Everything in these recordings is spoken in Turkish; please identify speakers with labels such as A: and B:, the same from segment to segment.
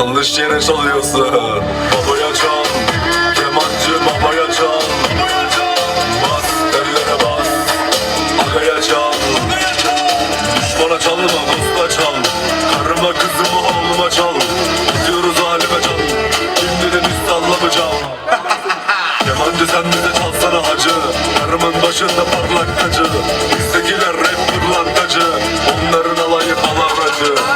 A: Yanlış yere çalıyorsun. Babaya çal Kemancı babaya çal Bas ellere bas. Agaya çal. Düşmana çalma dosta çal. Karıma kızıma oğluma çal. Atıyoruz halime çal. Şimdiden üst sallama çal Kemancı sen bize çalsana hacı. Karımın başında parlak tacı. Bizdekiler rap pırlantacı Onların alayı palavracı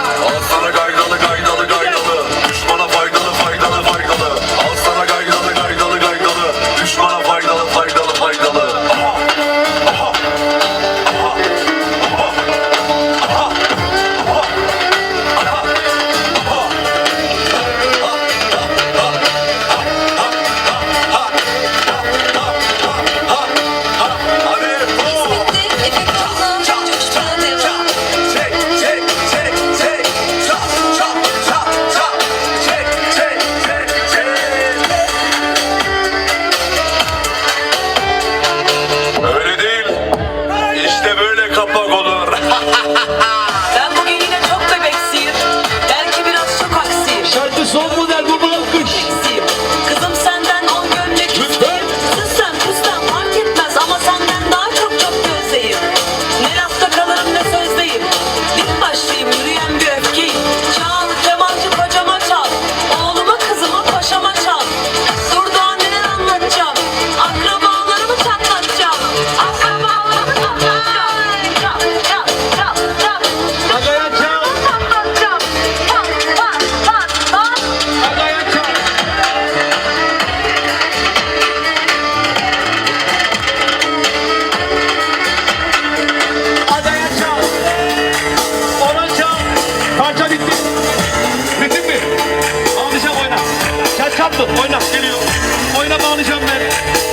B: Atıl oynat geliyor. Oyna bağlayacağım ben.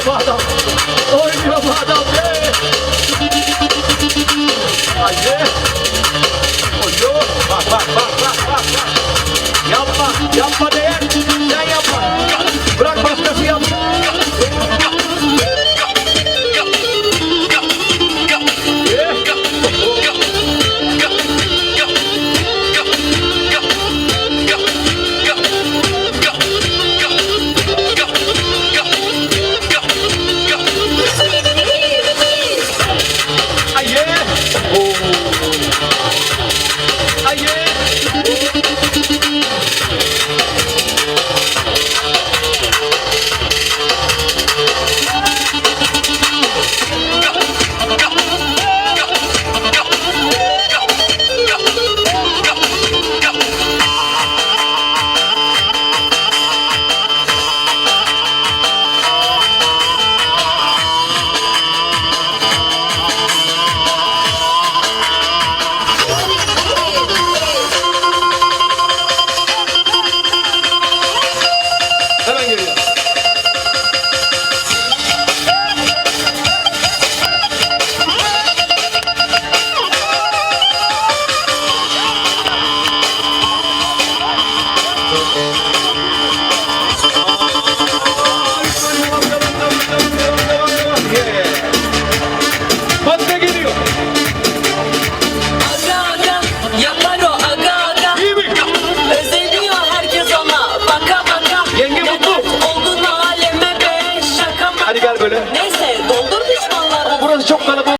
C: Father.
B: Only your Father.